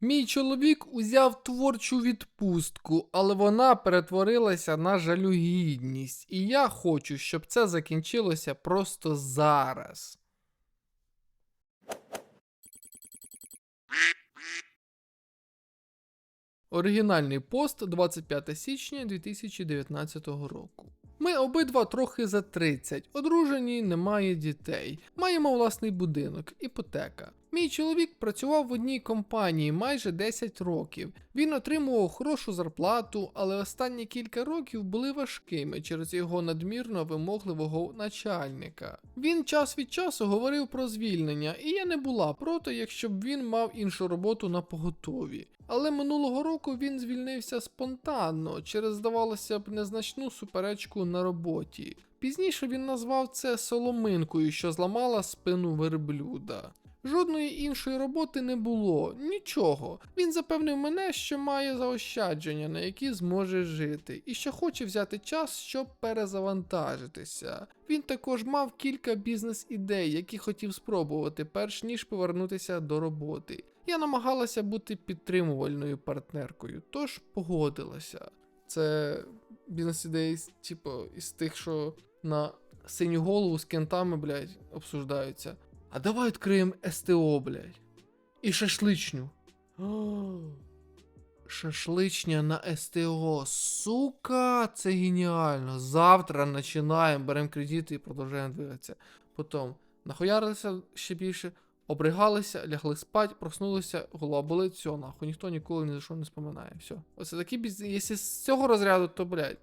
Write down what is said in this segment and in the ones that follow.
Мій чоловік узяв творчу відпустку, але вона перетворилася на жалюгідність, і я хочу, щоб це закінчилося просто зараз. Оригінальний пост 25 січня 2019 року. Ми обидва трохи за 30, одружені, немає дітей. Маємо власний будинок, іпотека. Мій чоловік працював в одній компанії майже 10 років. Він отримував хорошу зарплату, але останні кілька років були важкими через його надмірно вимогливого начальника. Він час від часу говорив про звільнення, і я не була проти, якщо б він мав іншу роботу на поготові. Але минулого року він звільнився спонтанно через, здавалося б, незначну суперечку на роботі. Пізніше він назвав це соломинкою, що зламала спину верблюда. Жодної іншої роботи не було, нічого. Він запевнив мене, що має заощадження, на які зможе жити, і що хоче взяти час, щоб перезавантажитися. Він також мав кілька бізнес-ідей, які хотів спробувати, перш ніж повернутися до роботи. Я намагалася бути підтримувальною партнеркою, тож погодилася. Це бізнес-ідеї, типу, із тих, що на синю голову з кентами, блядь, обсуждаються. А давай відкриємо СТО, блядь. І шашличню. Шашличня на СТО. Сука, це геніально. Завтра починаємо, беремо кредити і продовжуємо двигатися. Потім нахуярилися ще більше, обригалися, лягли спать, проснулися, голова болить, все, нахуй, ніхто ніколи ні за що не споминає. Все. Оце такий біз... Якщо з цього розряду, то, блядь,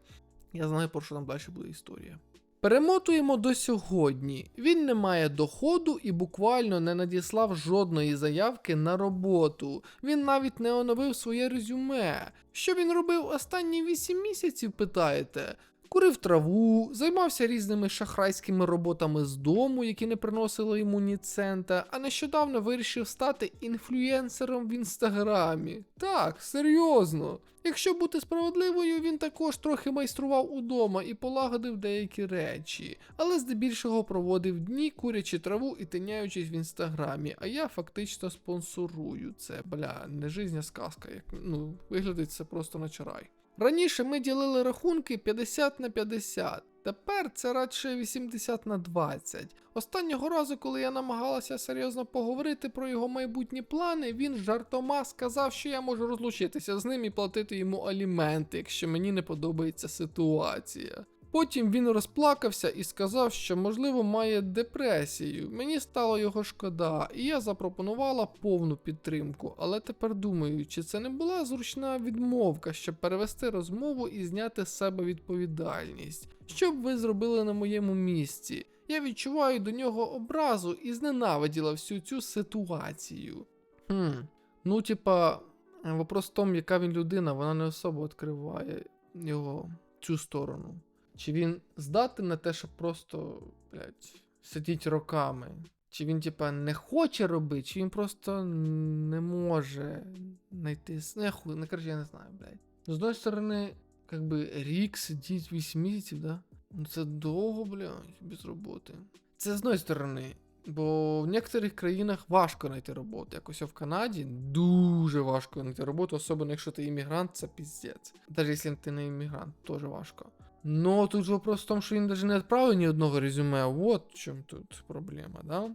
я знаю, про що там далі буде історія. Перемотуємо до сьогодні. Він не має доходу і буквально не надіслав жодної заявки на роботу. Він навіть не оновив своє резюме. Що він робив останні 8 місяців, питаєте? Курив траву, займався різними шахрайськими роботами з дому, які не приносили йому ні цента, а нещодавно вирішив стати інфлюєнсером в інстаграмі. Так, серйозно. Якщо бути справедливою, він також трохи майстрував удома і полагодив деякі речі, але здебільшого проводив дні, курячи траву і тиняючись в інстаграмі, а я фактично спонсорую це. Бля, не жизнь, а сказка. Як, ну, виглядить це просто на чарай. Раніше ми ділили рахунки 50 на 50. Тепер це радше 80 на 20. Останнього разу, коли я намагалася серйозно поговорити про його майбутні плани, він жартома сказав, що я можу розлучитися з ним і платити йому аліменти, якщо мені не подобається ситуація. Потім він розплакався і сказав, що можливо має депресію. Мені стало його шкода, і я запропонувала повну підтримку. Але тепер думаю, чи це не була зручна відмовка, щоб перевести розмову і зняти з себе відповідальність. Що б ви зробили на моєму місці? Я відчуваю до нього образу і зненавиділа всю цю ситуацію. Хм, ну, типа, вопрос в тому, яка він людина, вона не особо відкриває його цю сторону. Чи він здатен на те, щоб просто, блядь, сидіть роками? Чи він, типа, не хоче робити, чи він просто не може знайти. с- Ну, я хуй, ну, короче, я не знаю, блядь. З одної сторони, как би рік сидіть 8 місяців, да? Ну це довго, блядь, без роботи. Це з одної сторони. Бо в некоторих країнах важко знайти роботу. Якось в Канаді дуже важко знайти роботу, особливо якщо ти іммігрант, це піздець. Навіть якщо ти не іммігрант, теж важко. Но тут же вопрос в тому, що він навіть не відправив ні одного резюме. Вот в чому тут проблема, да?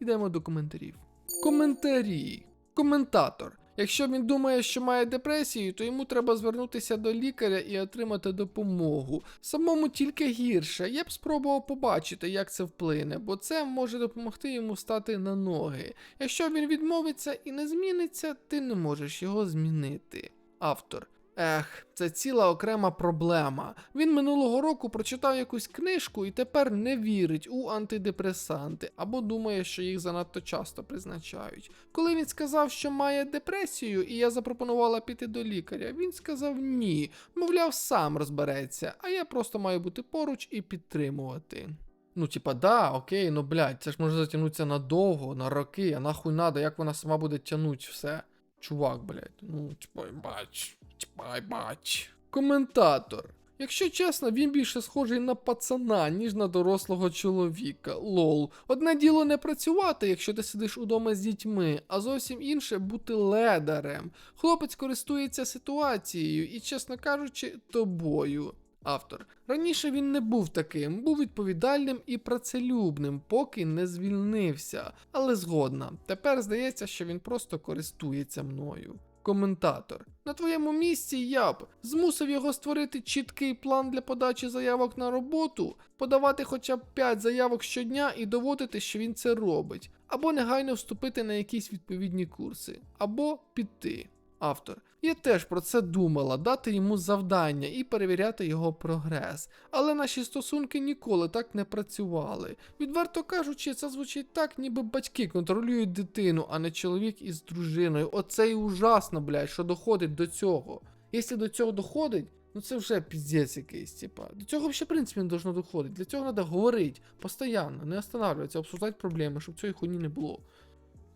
Йдемо до коментарів. Коментарі. Коментатор. Якщо він думає, що має депресію, то йому треба звернутися до лікаря і отримати допомогу. Самому тільки гірше. Я б спробував побачити, як це вплине, бо це може допомогти йому стати на ноги. Якщо він відмовиться і не зміниться, ти не можеш його змінити. Автор. Ех, це ціла окрема проблема. Він минулого року прочитав якусь книжку і тепер не вірить у антидепресанти або думає, що їх занадто часто призначають. Коли він сказав, що має депресію, і я запропонувала піти до лікаря, він сказав ні, мовляв, сам розбереться, а я просто маю бути поруч і підтримувати. Ну, типа, да, окей, ну блядь, це ж може затягнутися надовго, на роки, а нахуй надо, як вона сама буде тягнуть все. Чувак, блядь, ну, типа, бач, типа, бач. Коментатор. Якщо чесно, він більше схожий на пацана, ніж на дорослого чоловіка. Лол. Одне діло не працювати, якщо ти сидиш удома з дітьми, а зовсім інше бути ледарем. Хлопець користується ситуацією і, чесно кажучи, тобою. Автор. Раніше він не був таким, був відповідальним і працелюбним, поки не звільнився. Але згодна. Тепер здається, що він просто користується мною. Коментатор. На твоєму місці я б змусив його створити чіткий план для подачі заявок на роботу, подавати хоча б 5 заявок щодня і доводити, що він це робить, або негайно вступити на якісь відповідні курси, або піти. Автор. Я теж про це думала, дати йому завдання і перевіряти його прогрес. Але наші стосунки ніколи так не працювали. Відверто кажучи, це звучить так, ніби батьки контролюють дитину, а не чоловік із дружиною. Оце і ужасно, блядь, що доходить до цього. Якщо до цього доходить, ну це вже піздець якийсь, типа. До цього взагалі, в принципі, не должно доходити. Для цього треба говорити постійно, не останавливатися, обсуждати проблеми, щоб цієї хуйні не було.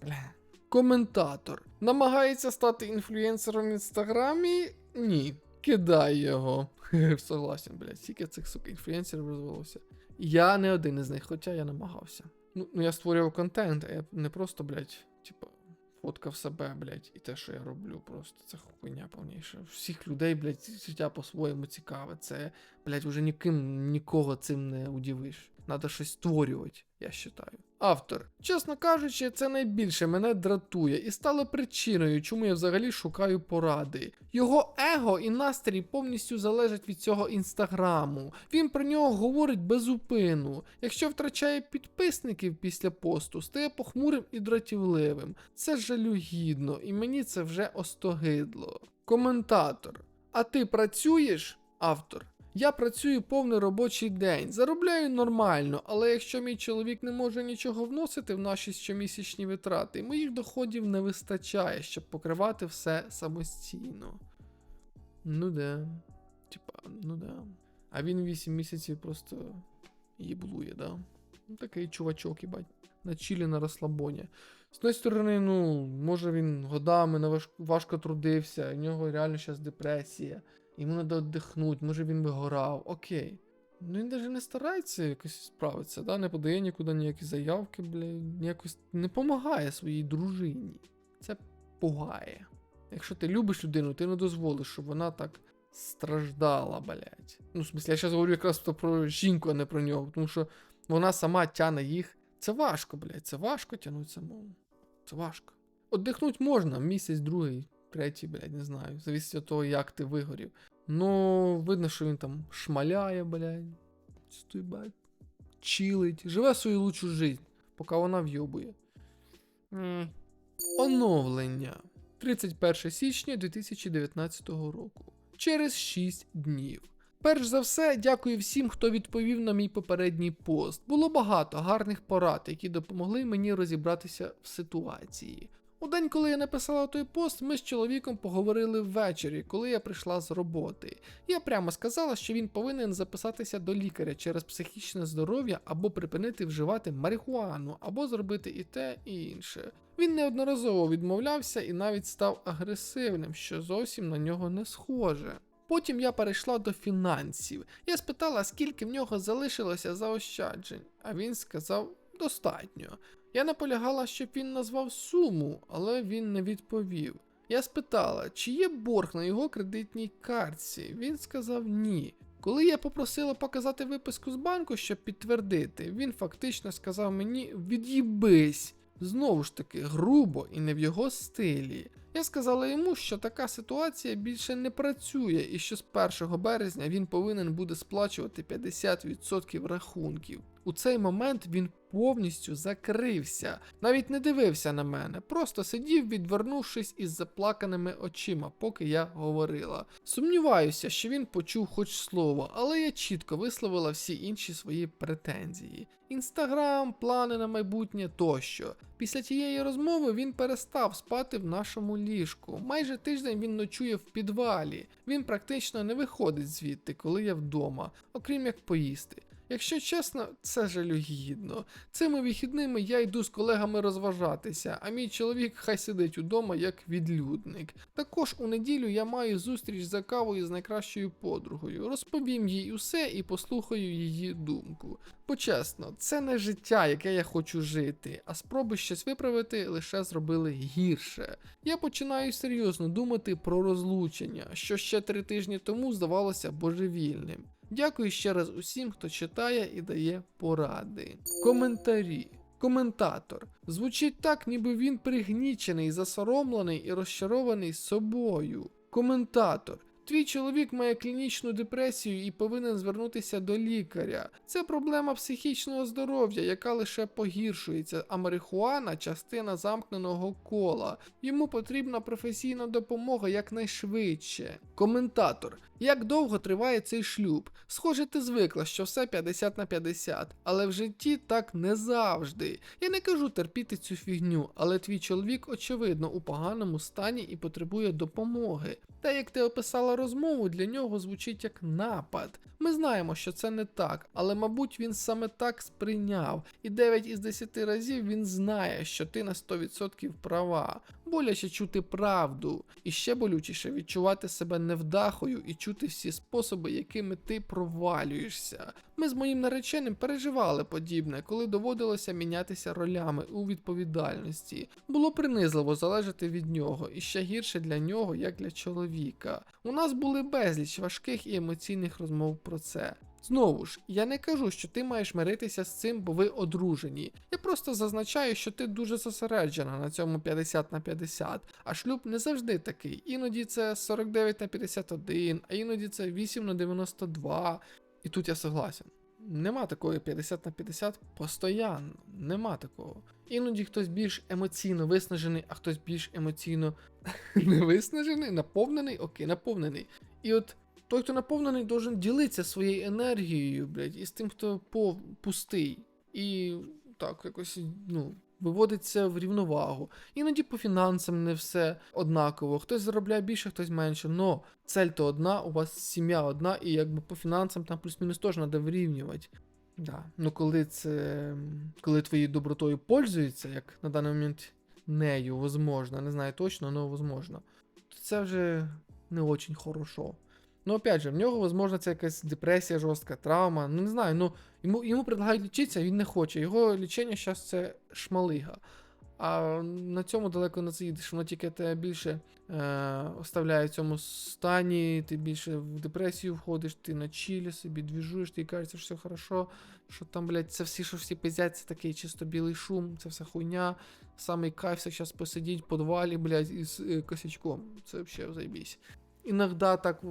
Бля. Коментатор. Намагається стати інфлюенсером в інстаграмі? Ні. Кидай його. Согласен, блядь, скільки цих сука інфлюенсерів розвелося. Я не один із них, хоча я намагався. Ну, ну я створював контент, а я не просто, блядь, типа, фоткав себе, блядь, і те, що я роблю, просто це хуйня повніша. Всіх людей, блядь, життя по-своєму цікаве. Це, блядь, уже ніким нікого цим не удивиш. Надо щось створювати, я вважаю. Автор. Чесно кажучи, це найбільше мене дратує і стало причиною, чому я взагалі шукаю поради. Його его і настрій повністю залежать від цього інстаграму. Він про нього говорить безупину. Якщо втрачає підписників після посту, стає похмурим і дратівливим. Це жалюгідно, і мені це вже остогидло. Коментатор. А ти працюєш? Автор. Я працюю повний робочий день, заробляю нормально, але якщо мій чоловік не може нічого вносити в наші щомісячні витрати, моїх доходів не вистачає, щоб покривати все самостійно. Ну да. Типа, ну да. А він 8 місяців просто їблує, да? Ну такий чувачок, їбать. На чілі на розслабоні. З однієї сторони, ну, може він годами важко трудився, у нього реально зараз депресія. Йому треба віддихнути, може він вигорав, окей. Ну він навіть не старається якось справитися, да? не подає нікуди ніякі заявки, блядь, якось не допомагає своїй дружині. Це пугає. Якщо ти любиш людину, ти не дозволиш, щоб вона так страждала, блядь. Ну, в смысле, я зараз говорю якраз про жінку, а не про нього, тому що вона сама тяне їх. Це важко, блядь, це важко тягнути самому. Це важко. Отдихнуть можна, місяць, другий, третій, блядь, не знаю. Зависить від того, як ти вигорів. Ну, видно, що він там шмаляє, блядь. Стой, блядь. Чилить. Живе свою лучшу жизнь, поки вона вйобує. Оновлення. 31 січня 2019 року. Через 6 днів. Перш за все, дякую всім, хто відповів на мій попередній пост. Було багато гарних порад, які допомогли мені розібратися в ситуації. У день, коли я написала той пост, ми з чоловіком поговорили ввечері, коли я прийшла з роботи. Я прямо сказала, що він повинен записатися до лікаря через психічне здоров'я або припинити вживати марихуану, або зробити і те, і інше. Він неодноразово відмовлявся і навіть став агресивним, що зовсім на нього не схоже. Потім я перейшла до фінансів. Я спитала, скільки в нього залишилося заощаджень, а він сказав достатньо. Я наполягала, щоб він назвав суму, але він не відповів. Я спитала, чи є борг на його кредитній картці. Він сказав ні. Коли я попросила показати виписку з банку, щоб підтвердити, він фактично сказав мені від'їбись. Знову ж таки, грубо і не в його стилі. Я сказала йому, що така ситуація більше не працює і що з 1 березня він повинен буде сплачувати 50% рахунків. У цей момент він повністю закрився, навіть не дивився на мене, просто сидів, відвернувшись із заплаканими очима, поки я говорила. Сумніваюся, що він почув хоч слово, але я чітко висловила всі інші свої претензії. Інстаграм, плани на майбутнє тощо. Після тієї розмови він перестав спати в нашому ліжку. Майже тиждень він ночує в підвалі. Він практично не виходить звідти, коли я вдома, окрім як поїсти. Якщо чесно, це жалюгідно. Цими вихідними я йду з колегами розважатися, а мій чоловік хай сидить удома як відлюдник. Також у неділю я маю зустріч за кавою з найкращою подругою. Розповім їй усе і послухаю її думку. Бо чесно, це не життя, яке я хочу жити, а спроби щось виправити лише зробили гірше. Я починаю серйозно думати про розлучення, що ще три тижні тому здавалося божевільним. Дякую ще раз усім, хто читає і дає поради. Коментарі. Коментатор. Звучить так, ніби він пригнічений, засоромлений і розчарований собою. Коментатор. Твій чоловік має клінічну депресію і повинен звернутися до лікаря. Це проблема психічного здоров'я, яка лише погіршується, а марихуана частина замкненого кола. Йому потрібна професійна допомога якнайшвидше. Коментатор. Як довго триває цей шлюб? Схоже, ти звикла, що все 50 на 50, але в житті так не завжди. Я не кажу терпіти цю фігню, але твій чоловік, очевидно, у поганому стані і потребує допомоги. Та як ти описала розмову, для нього звучить як напад. Ми знаємо, що це не так, але мабуть він саме так сприйняв, і 9 із 10 разів він знає, що ти на 100% права. Боляче чути правду, і ще болючіше відчувати себе невдахою і чути всі способи, якими ти провалюєшся. Ми з моїм нареченим переживали подібне, коли доводилося мінятися ролями у відповідальності. Було принизливо залежати від нього, і ще гірше для нього, як для чоловіка. У нас були безліч важких і емоційних розмов про це. Знову ж, я не кажу, що ти маєш миритися з цим, бо ви одружені. Я просто зазначаю, що ти дуже зосереджена на цьому 50 на 50, а шлюб не завжди такий. Іноді це 49 на 51, а іноді це 8 на 92. І тут я согласен. Нема такої 50 на 50 постоянно. Нема такого. Іноді хтось більш емоційно виснажений, а хтось більш емоційно не виснажений, наповнений, окей, наповнений. І от той, хто наповнений, должен ділитися своєю енергією, блядь, і з тим, хто пустий. І так, якось, ну. Виводиться в рівновагу. Іноді по фінансам не все однаково. Хтось заробляє більше, хтось менше. Но цель то одна, у вас сім'я одна, і якби по фінансам там плюс-мінус теж треба вирівнювати. Да. Ну коли це. Коли твоєю добротою пользуються, як на даний момент нею, возможно, не знаю точно, але возможно, то це вже не очень хорошо. Ну, опять же, в нього, возможно, це якась депресія жорстка, травма. Ну, не знаю, ну йому йому предлагають лічитися, він не хоче. Його лічення зараз це шмалига. А на цьому далеко не заїдеш, воно тільки тебе більше е, оставляє в цьому стані, ти більше в депресію входиш, ти на чілі собі двіжуєш, ти кажеться, що все хорошо, що там, блядь, це всі, що всі пиздять, це такий чисто білий шум, це вся хуйня. Самий кайф зараз посидіть в подвалі, блядь, із е, косячком. Це взагалі заєбісь. Іногда так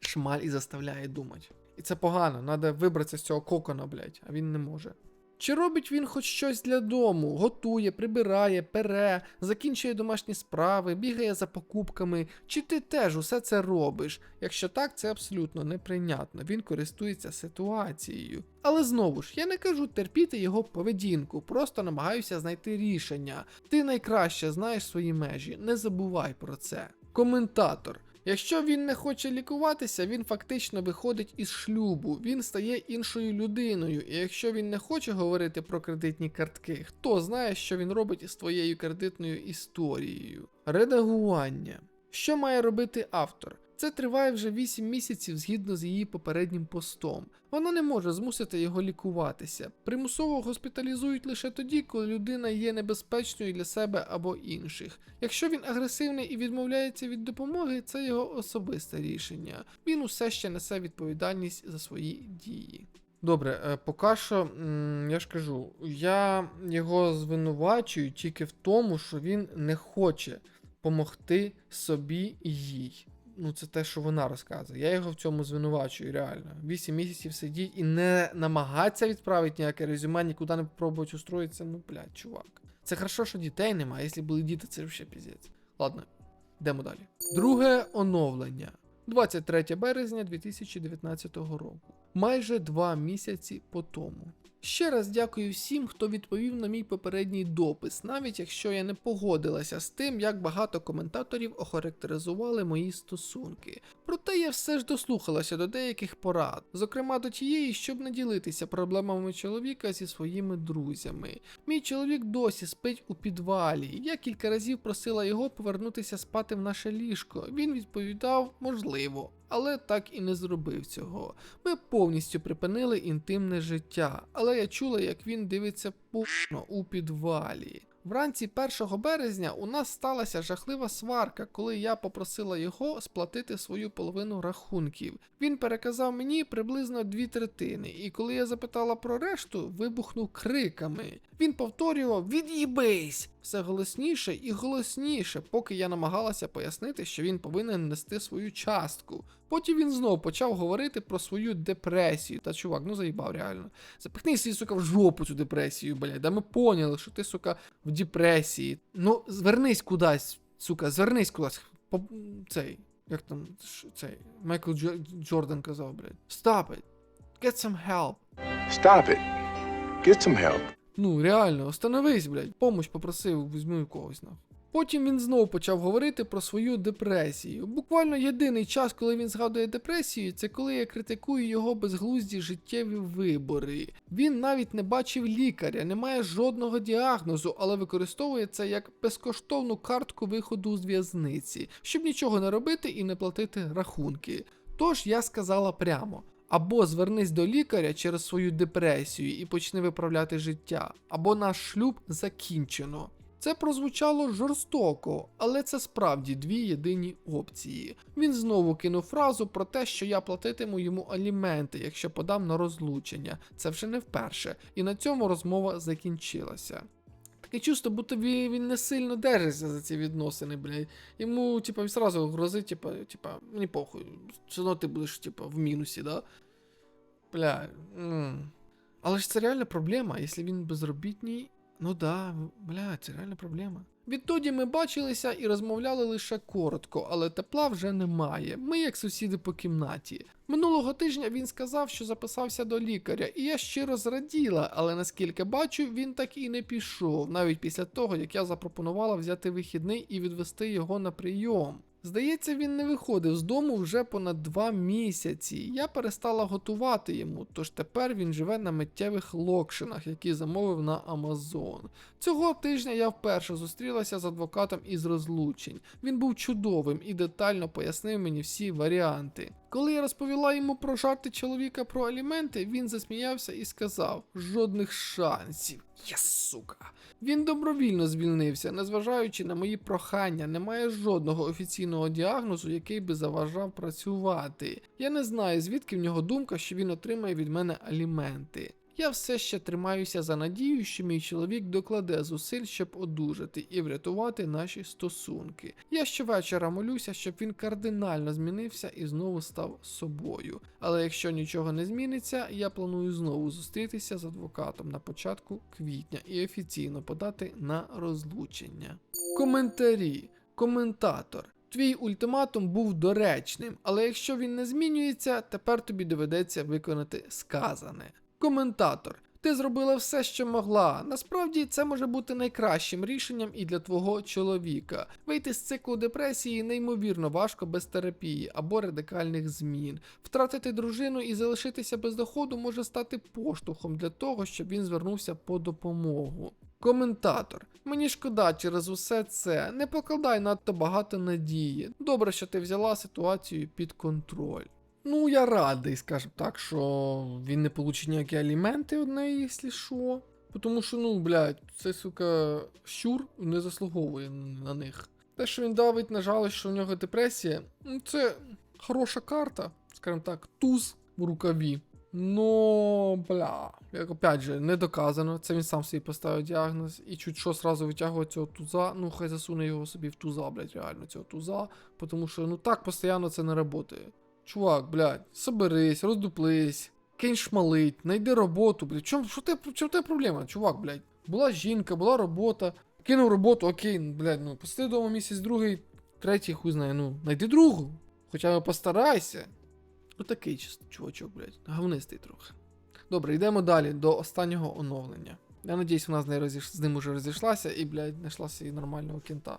шмаль і заставляє думати. І це погано, треба вибратися з цього кокона, блядь, а він не може. Чи робить він хоч щось для дому, готує, прибирає, пере, закінчує домашні справи, бігає за покупками, чи ти теж усе це робиш? Якщо так, це абсолютно неприйнятно, він користується ситуацією. Але знову ж, я не кажу терпіти його поведінку, просто намагаюся знайти рішення. Ти найкраще знаєш свої межі, не забувай про це. Коментатор. Якщо він не хоче лікуватися, він фактично виходить із шлюбу, він стає іншою людиною. І якщо він не хоче говорити про кредитні картки, хто знає, що він робить із твоєю кредитною історією? Редагування. Що має робити автор? Це триває вже 8 місяців згідно з її попереднім постом. Вона не може змусити його лікуватися. Примусово госпіталізують лише тоді, коли людина є небезпечною для себе або інших. Якщо він агресивний і відмовляється від допомоги, це його особисте рішення. Він усе ще несе відповідальність за свої дії. Добре, е, поки що, я ж кажу, я його звинувачую тільки в тому, що він не хоче помогти собі і їй. Ну, це те, що вона розказує. Я його в цьому звинувачую, реально. Вісім місяців сидіть і не намагатися відправити ніяке резюме, нікуди не попробувати устроїтися. Ну, блядь, чувак. Це хорошо, що дітей немає, якщо були діти, це вже піздець. Ладно, йдемо далі. Друге оновлення. 23 березня 2019 року. Майже два місяці по тому. Ще раз дякую всім, хто відповів на мій попередній допис, навіть якщо я не погодилася з тим, як багато коментаторів охарактеризували мої стосунки. Проте я все ж дослухалася до деяких порад, зокрема до тієї, щоб не ділитися проблемами чоловіка зі своїми друзями. Мій чоловік досі спить у підвалі. Я кілька разів просила його повернутися спати в наше ліжко. Він відповідав, можливо. Але так і не зробив цього. Ми повністю припинили інтимне життя, але я чула, як він дивиться пушно у підвалі. Вранці 1 березня у нас сталася жахлива сварка, коли я попросила його сплатити свою половину рахунків. Він переказав мені приблизно дві третини, і коли я запитала про решту, вибухнув криками. Він повторював Від'їбись! Все голосніше і голосніше, поки я намагалася пояснити, що він повинен нести свою частку. Потім він знов почав говорити про свою депресію. Та чувак, ну заїбав реально. Запихни свій, сука, в жопу цю депресію, блядь. Да ми поняли, що ти, сука, в депресії. Ну, звернись кудись, сука, звернись кудись. По... Цей, як там, цей, Майкл Джо- Джордан казав, блядь. Stop it. Get some help. Stop it. Get some help. Ну, реально, остановись, блядь. Помощь попросив, візьми у когось нахуй. Потім він знову почав говорити про свою депресію. Буквально єдиний час, коли він згадує депресію, це коли я критикую його безглузді життєві вибори. Він навіть не бачив лікаря, не має жодного діагнозу, але використовує це як безкоштовну картку виходу з в'язниці, щоб нічого не робити і не платити рахунки. Тож я сказала прямо. Або звернись до лікаря через свою депресію і почни виправляти життя, або наш шлюб закінчено. Це прозвучало жорстоко, але це справді дві єдині опції. Він знову кинув фразу про те, що я платитиму йому аліменти, якщо подам на розлучення. Це вже не вперше, і на цьому розмова закінчилася. Таке чувство, бо тобі він не сильно держиться за ці відносини, блядь. Йому, типа, зразу грозить, типа, типа, мені похуй, все одно ти будеш, типа, в мінусі, да? Бля. м. Але ж це реальна проблема, якщо він безробітний. Ну да, бля, це реальна проблема. Відтоді ми бачилися і розмовляли лише коротко, але тепла вже немає. Ми як сусіди по кімнаті. Минулого тижня він сказав, що записався до лікаря, і я щиро зраділа, але наскільки бачу, він так і не пішов, навіть після того, як я запропонувала взяти вихідний і відвести його на прийом. Здається, він не виходив з дому вже понад два місяці. Я перестала готувати йому, тож тепер він живе на миттєвих локшинах, які замовив на Амазон. Цього тижня я вперше зустрілася з адвокатом із розлучень. Він був чудовим і детально пояснив мені всі варіанти. Коли я розповіла йому про жарти чоловіка про аліменти, він засміявся і сказав: жодних шансів. Я сука. Він добровільно звільнився, незважаючи на мої прохання, немає жодного офіційного діагнозу, який би заважав працювати. Я не знаю, звідки в нього думка, що він отримає від мене аліменти. Я все ще тримаюся за надію, що мій чоловік докладе зусиль, щоб одужати і врятувати наші стосунки. Я щовечора молюся, щоб він кардинально змінився і знову став собою. Але якщо нічого не зміниться, я планую знову зустрітися з адвокатом на початку квітня і офіційно подати на розлучення. Коментарі. Коментатор. Твій ультиматум був доречним, але якщо він не змінюється, тепер тобі доведеться виконати сказане. Коментатор. Ти зробила все, що могла. Насправді це може бути найкращим рішенням і для твого чоловіка. Вийти з циклу депресії неймовірно важко без терапії або радикальних змін. Втратити дружину і залишитися без доходу може стати поштовхом для того, щоб він звернувся по допомогу. Коментатор. Мені шкода через усе це. Не покладай надто багато надії. Добре, що ти взяла ситуацію під контроль. Ну, я радий, скажімо так, що він не получить ніякі аліменти від неї, якщо що. Тому що, ну, блядь, цей, сука, щур не заслуговує на них. Те, що він давить на жалость, що в нього депресія, ну, це хороша карта, скажімо так, туз в рукаві. Ну, бля, як опять же, не доказано. Це він сам собі поставив діагноз. І чуть що сразу витягує цього туза. Ну, хай засуне його собі в туза, блядь, реально, цього туза. Тому що ну так постійно це не працює. Чувак, блядь, соберись, роздуплись, кинь шмалить, найди роботу, блядь. Чом, що ти, чому тебе проблема, чувак, блядь? Була жінка, була робота. Кинув роботу, окей, блядь, ну посиди вдома місяць, другий, третій, хуй знає, ну, найди другу. Хоча б постарайся. Ну такий чисто, чувачок, блядь, говнистий трохи. Добре, йдемо далі до останнього оновлення. Я надіюсь, вона з, нею з ним уже розійшлася і, блядь, знайшла собі нормального кінта.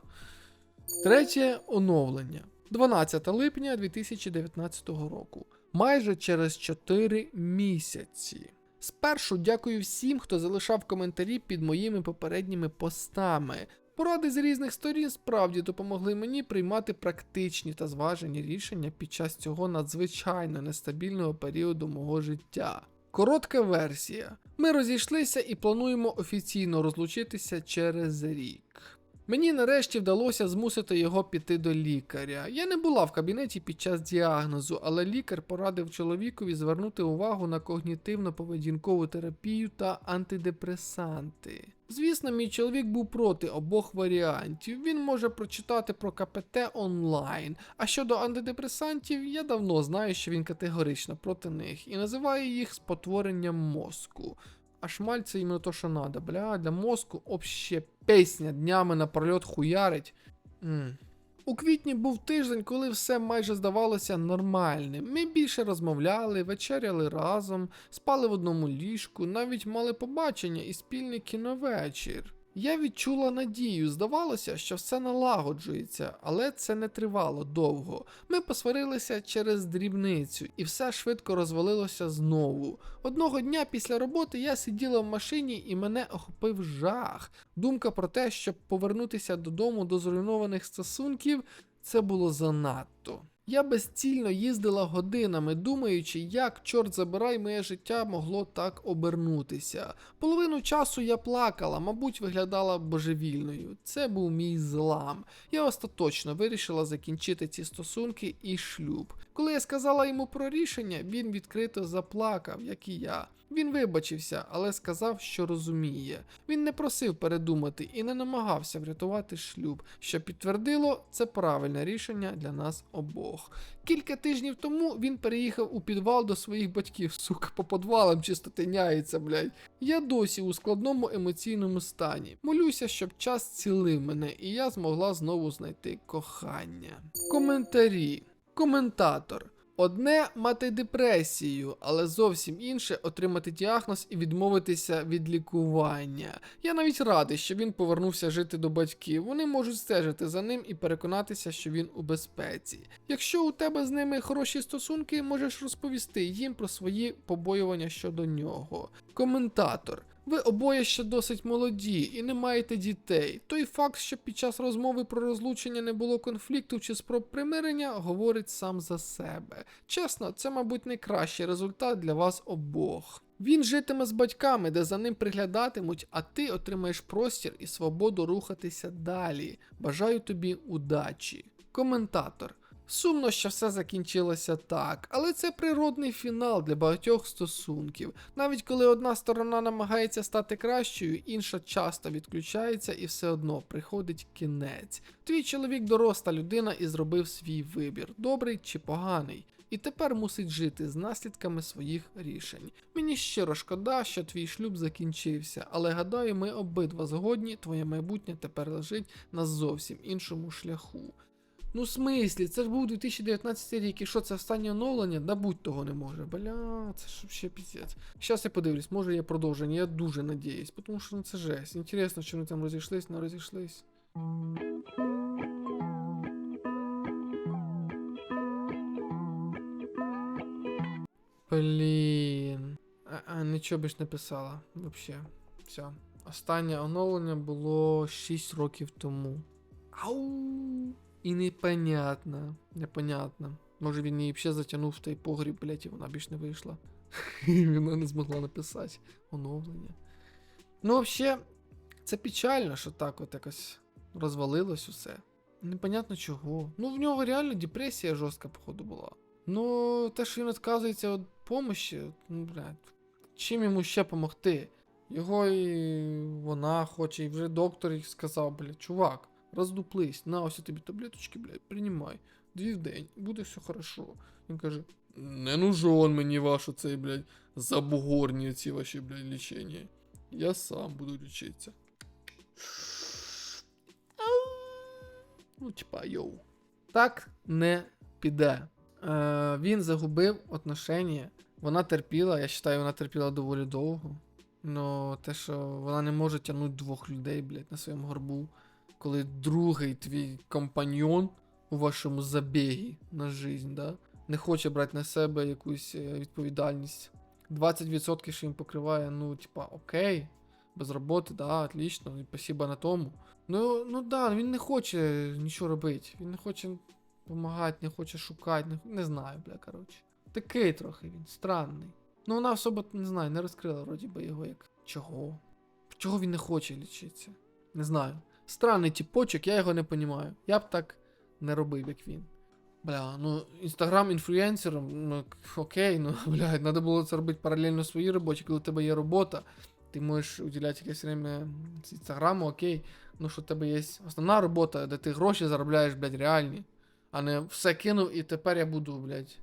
Третє оновлення. 12 липня 2019 року. Майже через 4 місяці. Спершу дякую всім, хто залишав коментарі під моїми попередніми постами. Поради з різних сторін справді допомогли мені приймати практичні та зважені рішення під час цього надзвичайно нестабільного періоду мого життя. Коротка версія. Ми розійшлися і плануємо офіційно розлучитися через рік. Мені нарешті вдалося змусити його піти до лікаря. Я не була в кабінеті під час діагнозу, але лікар порадив чоловікові звернути увагу на когнітивно-поведінкову терапію та антидепресанти. Звісно, мій чоловік був проти обох варіантів. Він може прочитати про КПТ онлайн. А щодо антидепресантів, я давно знаю, що він категорично проти них і називає їх спотворенням мозку. А шмаль це іменно то, що надо. Бля, для мозку обще песня днями напрольот хуярить. Mm. У квітні був тиждень, коли все майже здавалося нормальним. Ми більше розмовляли, вечеряли разом, спали в одному ліжку, навіть мали побачення і спільний кіновечір. Я відчула надію, здавалося, що все налагоджується, але це не тривало довго. Ми посварилися через дрібницю, і все швидко розвалилося знову. Одного дня після роботи я сиділа в машині і мене охопив жах. Думка про те, щоб повернутися додому до зруйнованих стосунків, це було занадто. Я безцільно їздила годинами, думаючи, як, чорт забирай, моє життя могло так обернутися. Половину часу я плакала, мабуть, виглядала божевільною. Це був мій злам. Я остаточно вирішила закінчити ці стосунки і шлюб. Коли я сказала йому про рішення, він відкрито заплакав, як і я. Він вибачився, але сказав, що розуміє. Він не просив передумати і не намагався врятувати шлюб, що підтвердило це правильне рішення для нас обох. Кілька тижнів тому він переїхав у підвал до своїх батьків, сука, по подвалам чисто тиняється, блядь. Я досі у складному емоційному стані. Молюся, щоб час цілив мене, і я змогла знову знайти кохання. Коментарі. Коментатор. Одне мати депресію, але зовсім інше отримати діагноз і відмовитися від лікування. Я навіть радий, що він повернувся жити до батьків. Вони можуть стежити за ним і переконатися, що він у безпеці. Якщо у тебе з ними хороші стосунки, можеш розповісти їм про свої побоювання щодо нього. Коментатор. Ви обоє ще досить молоді і не маєте дітей. Той факт, що під час розмови про розлучення не було конфлікту чи спроб примирення, говорить сам за себе. Чесно, це, мабуть, найкращий результат для вас обох. Він житиме з батьками, де за ним приглядатимуть, а ти отримаєш простір і свободу рухатися далі. Бажаю тобі удачі. Коментатор. Сумно, що все закінчилося так, але це природний фінал для багатьох стосунків. Навіть коли одна сторона намагається стати кращою, інша часто відключається і все одно приходить кінець. Твій чоловік доросла людина і зробив свій вибір, добрий чи поганий. І тепер мусить жити з наслідками своїх рішень. Мені щиро шкода, що твій шлюб закінчився, але гадаю, ми обидва згодні, твоє майбутнє тепер лежить на зовсім іншому шляху. Ну, в смислі, це ж був 2019 рік, і що це останнє оновлення? Да будь того не може. Бля, це ж ще піздець. Щас я подивлюсь, може є продовження, я дуже надіюсь, тому що ну це жесть. Інтересно, чи вони там розійшлись, не розійшлись. Блін. А, а нічого більш не писала. Вообще. Все. Останнє оновлення було 6 років тому. Ау! І непонятно. Непонятно. Може він її ще затягнув в той погріб, блять, і вона більш не вийшла. Вона не змогла написати оновлення. Ну, взагалі, це печально, що так от якось розвалилось усе. Непонятно чого. Ну, в нього реально депресія жорстка, походу, була. Ну, те, що він відказується від помощі, ну, блядь, чим йому ще помогти? Його і вона хоче, і вже доктор їй сказав, блядь, чувак, роздуплись, на ось тобі таблеточки, блядь, приймай. Дві в день, буде все хорошо. Він каже: Не нужен мені ваш оцей, блядь, забугорні ці ваші, блядь, лічення. Я сам буду лічитися. Ну, типа, йоу. Так не піде. Е, він загубив отношення. Вона терпіла, я вважаю, вона терпіла доволі довго. Ну, те, що вона не може тягнути двох людей, блядь, на своєму горбу. Коли другий твій компаньйон у вашому забігі на життя, да? не хоче брати на себе якусь е, відповідальність. 20% що він покриває, ну, типа, окей, без роботи, да, отлично, і спасибо на тому. Ну, ну да, він не хоче нічого робити. Він не хоче допомагати, не хоче шукати, не, не знаю, бля, коротше. Такий трохи він, странний. Ну, вона особо, не знаю, не розкрила вроді би його як. Чого? Чого він не хоче лічитися? Не знаю. Странний тіпочок, я його не розумію. Я б так не робив, як він. Бля, ну інстаграм інфлюенсером, ну окей, ну бля, треба було це робити паралельно своїй роботі, коли у тебе є робота, ти можеш уділяти якесь время інстаграму, окей. Ну що у тебе є основна робота, де ти гроші заробляєш, блядь, реальні. А не все кинув і тепер я буду, блядь,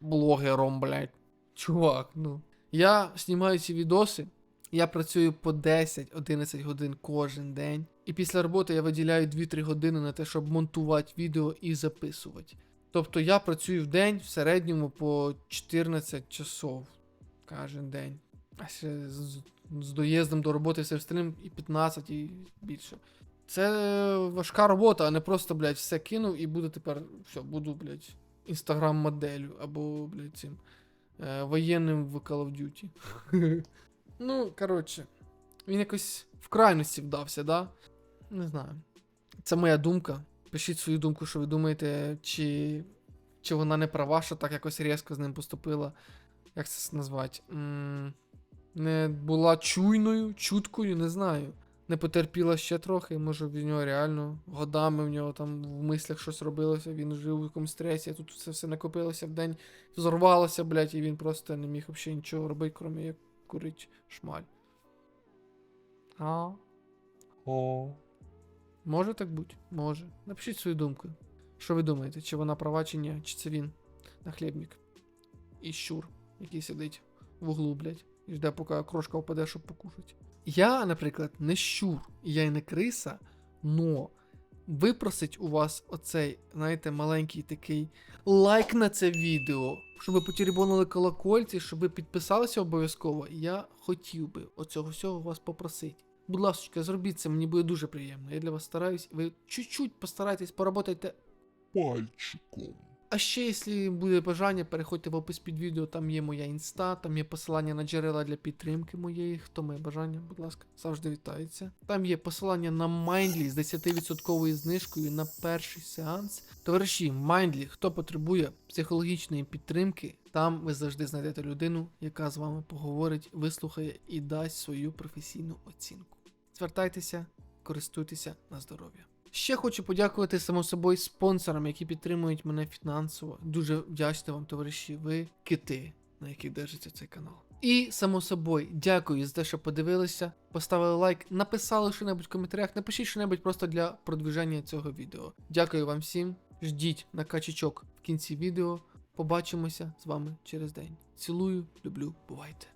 блогером, блядь. Чувак, ну. Я знімаю ці відоси, я працюю по 10-11 годин кожен день. І після роботи я виділяю 2-3 години на те, щоб монтувати відео і записувати. Тобто я працюю в день в середньому по 14 часов кожен день. А ще з, з доїздом до роботи все встигнем і 15 і більше. Це важка робота, а не просто, блядь, все кинув і буду тепер. Все, буду, блядь, інстаграм-моделлю або, блядь, цим е, воєнним в Call of Duty. ну, коротше, він якось в крайності вдався, да? Не знаю. Це моя думка. Пишіть свою думку, що ви думаєте, чи, чи вона не права, що так якось різко з ним поступила. Як це назвати? м не була чуйною, чуткою, не знаю. Не потерпіла ще трохи, може в нього реально годами в нього там в мислях щось робилося, він жив у якомусь стресі, а тут це все накопилося в день, взорвалося, блядь, і він просто не міг взагалі нічого робити, крім як курить шмаль. А? О. Може так бути? Може. Напишіть свою думку. Що ви думаєте, чи вона права, чи ні? Чи це він? Нахлібник. І щур, який сидить в углу, блядь, і жде, поки крошка впаде, щоб покушати. Я, наприклад, не щур, я й не криса, но випросить у вас оцей, знаєте, маленький такий лайк на це відео, щоб ви потеребонули колокольці, щоб ви підписалися обов'язково. Я хотів би оцього всього вас попросити. Будь ласка, зробіть це, мені буде дуже приємно. Я для вас стараюсь. Ви чуть-чуть постарайтесь, поработайте. Пальчиком. А ще, якщо буде бажання, переходьте в опис під відео, там є моя інста, там є посилання на джерела для підтримки моєї. Хто має бажання, будь ласка, завжди вітається. Там є посилання на Mindly з 10% знижкою на перший сеанс. Товариші, Mindly, хто потребує психологічної підтримки, там ви завжди знайдете людину, яка з вами поговорить, вислухає і дасть свою професійну оцінку. Звертайтеся, користуйтеся на здоров'я. Ще хочу подякувати само собою спонсорам, які підтримують мене фінансово. Дуже вдячний вам, товариші. Ви кити, на яких держиться цей канал. І само собою, дякую за те, що подивилися, поставили лайк, написали що-небудь в коментарях, напишіть що-небудь просто для продвиження цього відео. Дякую вам всім. Ждіть на качечок в кінці відео. Побачимося з вами через день. Цілую, люблю, бувайте.